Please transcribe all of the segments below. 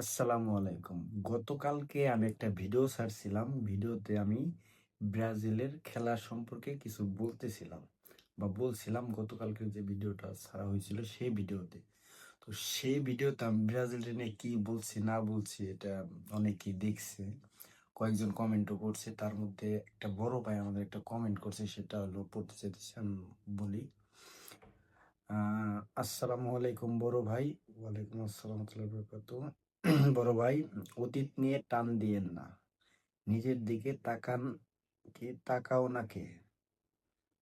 আসসালামু আলাইকুম। গতকালকে আমি একটা ভিডিও ছাড়ছিলাম। ভিডিওতে আমি ব্রাজিলের খেলা সম্পর্কে কিছু বলতেছিলাম বা বলছিলাম গতকালকে যে ভিডিওটা ছাড়া হয়েছিল সেই ভিডিওতে। তো সেই ভিডিওতে আমি ব্রাজিলের নিয়ে কি বলছি, না বলছি এটা অনেকেই দেখছে, কয়েকজন কমেন্টও করছে। তার মধ্যে একটা বড় ভাই আমাদের একটা কমেন্ট করছে, সেটা হলো পড়তে চাইতেছি আমি বলি। আসসালামু আলাইকুম বড় ভাই। ওয়ালাইকুম আসসালাম বারাকাতুহু। বড় ভাই, অতীত নিয়ে টান দিয়েন না। নিজের দিকে তাকান কে, তাকাও না কে?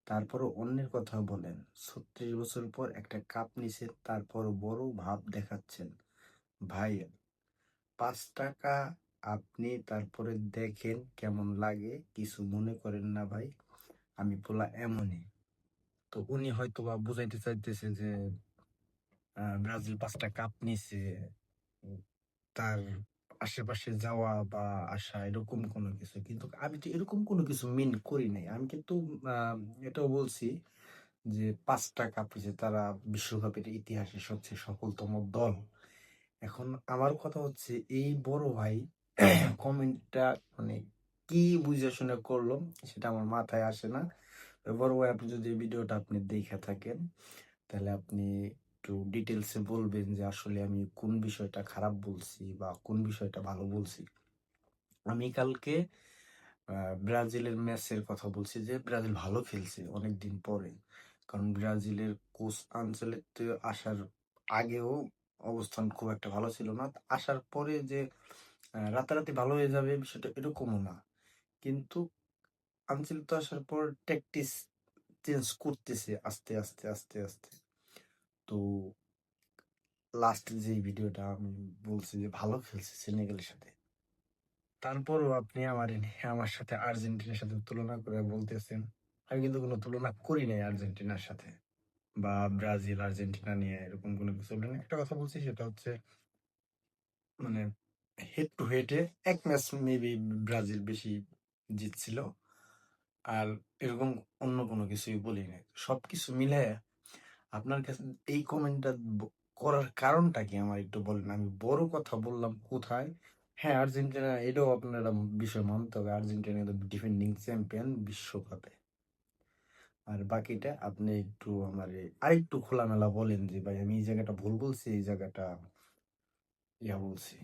তারপরও অন্যের কথা বলেন। ছত্রিশ বছর পর একটা কাপ নিছেন তারপর বড় ভাব দেখাচ্ছেন। ভাই, পাঁচ টাকা আপনি তারপরে দেখেন কেমন লাগে, কিছু মনে করেন না ভাই, আমি বলা এমনই। তো উনি হয়তো বা বুঝাইতে চাইতেছে যে ব্রাজিল পাঁচটা কাপ নিছে তার আশেপাশে যাওয়া বা আসা এরকম কোনো কিছু। কিন্তু আমি তো এরকম কোনো কিছু মিন করি নাই। আমি কিন্তু এটাও বলছি যে পাঁচটা কাপ হয়েছে তারা বিশ্বকাপের ইতিহাসে সবচেয়ে সফলতম দল। এখন আমার কথা হচ্ছে, এই বড় ভাই কমেন্টটা মানে কি বুঝে শুনে করল সেটা আমার মাথায় আসে না। বড় ভাই আপনি যদি ভিডিওটা আপনি দেখে থাকেন, তাহলে আপনি একটু ডিটেলসে বলবেন যে আসলে আমি কোন বিষয়টা খারাপ বলছি বা কোন বিষয়টা ভালো বলছি। আমি কালকে ব্রাজিলের ম্যাচের কথা বলছি যে ব্রাজিল ভালো খেলছে অনেকদিন পরে। কারণ ব্রাজিলের কোচ আনচেলত্তি আসার আগেও অবস্থান খুব একটা ভালো ছিল না। আসার পরে যে রাতারাতি ভালো হয়ে যাবে বিষয়টা এরকমও না। কিন্তু আনচেলত্তি আসার পর ট্যাকটিস চেঞ্জ করতেছে আস্তে আস্তে আস্তে আস্তে। তো লাস্ট যে ভিডিওটা আমি বলছি যে ভালো খেলছে সেনেগালের সাথে, তারপরও আপনি আমার আমার সাথে আর্জেন্টিনার সাথে তুলনা করে বলতেছেন আমি কিন্তু কোনো তুলনা করি নাই আর্জেন্টিনার সাথে বা ব্রাজিল, আর্জেন্টিনা নিয়ে এরকম কোনো কিছু বলি না। একটা কথা বলছি, সেটা হচ্ছে মানে হেড টু হেডে এক ম্যাচ মেবি ব্রাজিল বেশি জিতছিল, আর এরকম অন্য কোনো কিছুই বলি নাই সবকিছু মিলে আপনার কাছে এই কমেন্টটা করার কারণটা কি? আমার একটু বলেন। আমি বড় কথা বললাম কোথায়? হ্যাঁ আর্জেন্টিনা, এটাও আপনারা বিষয় মানতে হবে। আর্জেন্টিনা ডিফেন্ডিং চ্যাম্পিয়ন বিশ্বকাপে। আর বাকিটা আপনি একটু আমার আরেকটু খোলামেলা বলেন যে, ভাই, আমি এই জায়গাটা ভুল বলছি, এই জায়গাটা ইয়া বলছি।